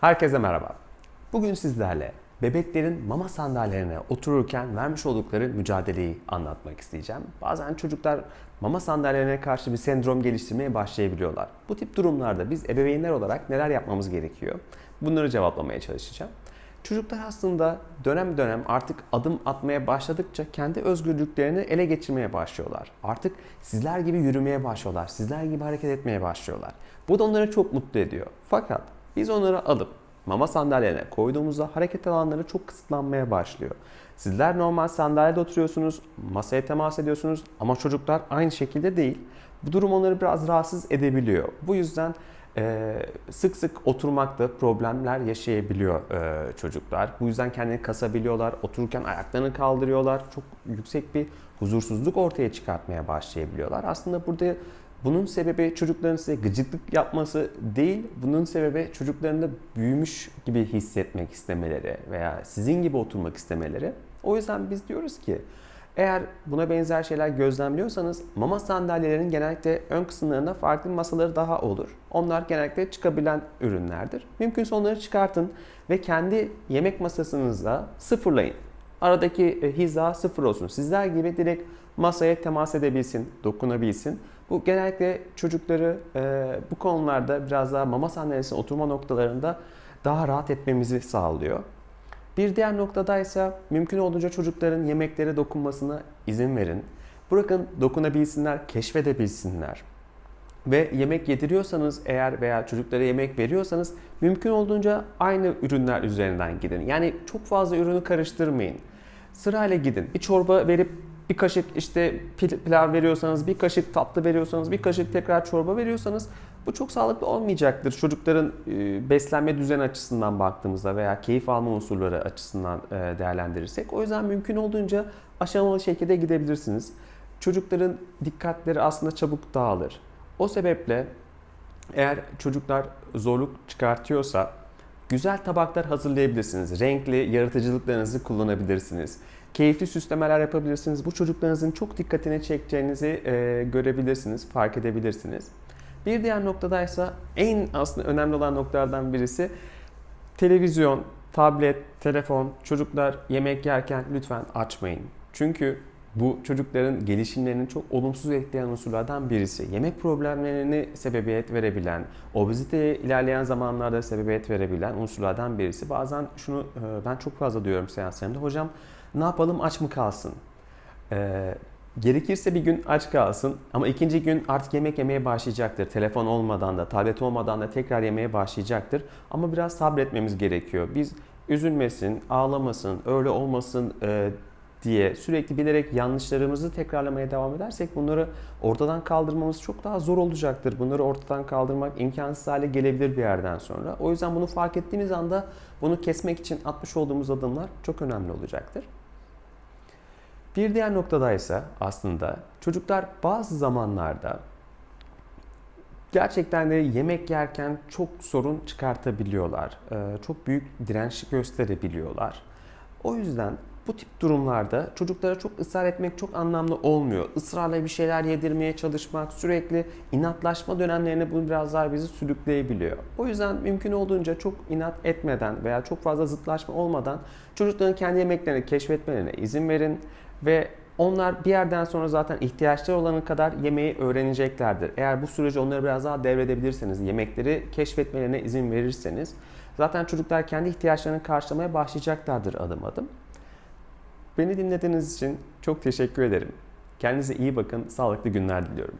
Herkese merhaba. Bugün sizlerle bebeklerin mama sandalyelerine otururken vermiş oldukları mücadeleyi anlatmak isteyeceğim. Bazen çocuklar mama sandalyelerine karşı bir sendrom geliştirmeye başlayabiliyorlar. Bu tip durumlarda biz ebeveynler olarak neler yapmamız gerekiyor? Bunları cevaplamaya çalışacağım. Çocuklar aslında dönem dönem artık adım atmaya başladıkça kendi özgürlüklerini ele geçirmeye başlıyorlar. Artık sizler gibi yürümeye başlıyorlar. Sizler gibi hareket etmeye başlıyorlar. Bu da onları çok mutlu ediyor. Fakat biz onları alıp mama sandalyelerine koyduğumuzda hareket alanları çok kısıtlanmaya başlıyor. Sizler normal sandalyede oturuyorsunuz, masaya temas ediyorsunuz ama çocuklar aynı şekilde değil. Bu durum onları biraz rahatsız edebiliyor. Bu yüzden e, sık sık oturmakta problemler yaşayabiliyor e, çocuklar. Bu yüzden kendini kasabiliyorlar, otururken ayaklarını kaldırıyorlar. Çok yüksek bir huzursuzluk ortaya çıkartmaya başlayabiliyorlar. Aslında burada bunun sebebi çocukların size gıcıklık yapması değil, bunun sebebi çocukların da büyümüş gibi hissetmek istemeleri veya sizin gibi oturmak istemeleri. O yüzden biz diyoruz ki eğer buna benzer şeyler gözlemliyorsanız mama sandalyelerinin genellikle ön kısımlarında farklı masaları daha olur. Onlar genellikle çıkabilen ürünlerdir. Mümkünse onları çıkartın ve kendi yemek masasınızda sıfırlayın. Aradaki e, hiza sıfır olsun. Sizler gibi direkt masaya temas edebilsin, dokunabilsin. Bu genellikle çocukları e, bu konularda biraz daha mama sandalyesine oturma noktalarında daha rahat etmemizi sağlıyor. Bir diğer noktadaysa mümkün olduğunca çocukların yemeklere dokunmasına izin verin. Bırakın dokunabilsinler, keşfedebilsinler. Ve yemek yediriyorsanız eğer veya çocuklara yemek veriyorsanız mümkün olduğunca aynı ürünler üzerinden gidin. Yani çok fazla ürünü karıştırmayın. Sırayla gidin. Bir çorba verip bir kaşık işte pil- pilav veriyorsanız, bir kaşık tatlı veriyorsanız, bir kaşık tekrar çorba veriyorsanız bu çok sağlıklı olmayacaktır. Çocukların e, beslenme düzeni açısından baktığımızda veya keyif alma unsurları açısından e, değerlendirirsek. O yüzden mümkün olduğunca aşamalı şekilde gidebilirsiniz. Çocukların dikkatleri aslında çabuk dağılır. O sebeple eğer çocuklar zorluk çıkartıyorsa güzel tabaklar hazırlayabilirsiniz. Renkli yaratıcılıklarınızı kullanabilirsiniz. Keyifli süslemeler yapabilirsiniz. Bu çocuklarınızın çok dikkatini çekeceğinizi e, görebilirsiniz, fark edebilirsiniz. Bir diğer noktadaysa en aslında önemli olan noktalardan birisi televizyon, tablet, telefon, çocuklar yemek yerken lütfen açmayın. Çünkü bu çocukların gelişimlerini çok olumsuz etkileyen unsurlardan birisi. Yemek problemlerini sebebiyet verebilen, obeziteye ilerleyen zamanlarda sebebiyet verebilen unsurlardan birisi. Bazen şunu e, ben çok fazla diyorum seanslarımda. Hocam ne yapalım aç mı kalsın? Ee, gerekirse bir gün aç kalsın ama ikinci gün artık yemek yemeye başlayacaktır. Telefon olmadan da, tablet olmadan da tekrar yemeye başlayacaktır. Ama biraz sabretmemiz gerekiyor. Biz üzülmesin, ağlamasın, öyle olmasın e, diye sürekli bilerek yanlışlarımızı tekrarlamaya devam edersek bunları ortadan kaldırmamız çok daha zor olacaktır. Bunları ortadan kaldırmak imkansız hale gelebilir bir yerden sonra. O yüzden bunu fark ettiğimiz anda bunu kesmek için atmış olduğumuz adımlar çok önemli olacaktır. Bir diğer noktadaysa aslında çocuklar bazı zamanlarda gerçekten de yemek yerken çok sorun çıkartabiliyorlar. Ee, Çok büyük direnç gösterebiliyorlar. O yüzden bu tip durumlarda çocuklara çok ısrar etmek çok anlamlı olmuyor. Israrla bir şeyler yedirmeye çalışmak, sürekli inatlaşma dönemlerine bu biraz daha bizi sürükleyebiliyor. O yüzden mümkün olduğunca çok inat etmeden veya çok fazla zıtlaşma olmadan çocukların kendi yemeklerini keşfetmelerine izin verin ve onlar bir yerden sonra zaten ihtiyaçları olanı kadar yemeği öğreneceklerdir. Eğer bu süreci onları biraz daha devredebilirseniz, yemekleri keşfetmelerine izin verirseniz zaten çocuklar kendi ihtiyaçlarını karşılamaya başlayacaklardır adım adım. Beni dinlediğiniz için çok teşekkür ederim. Kendinize iyi bakın, sağlıklı günler diliyorum.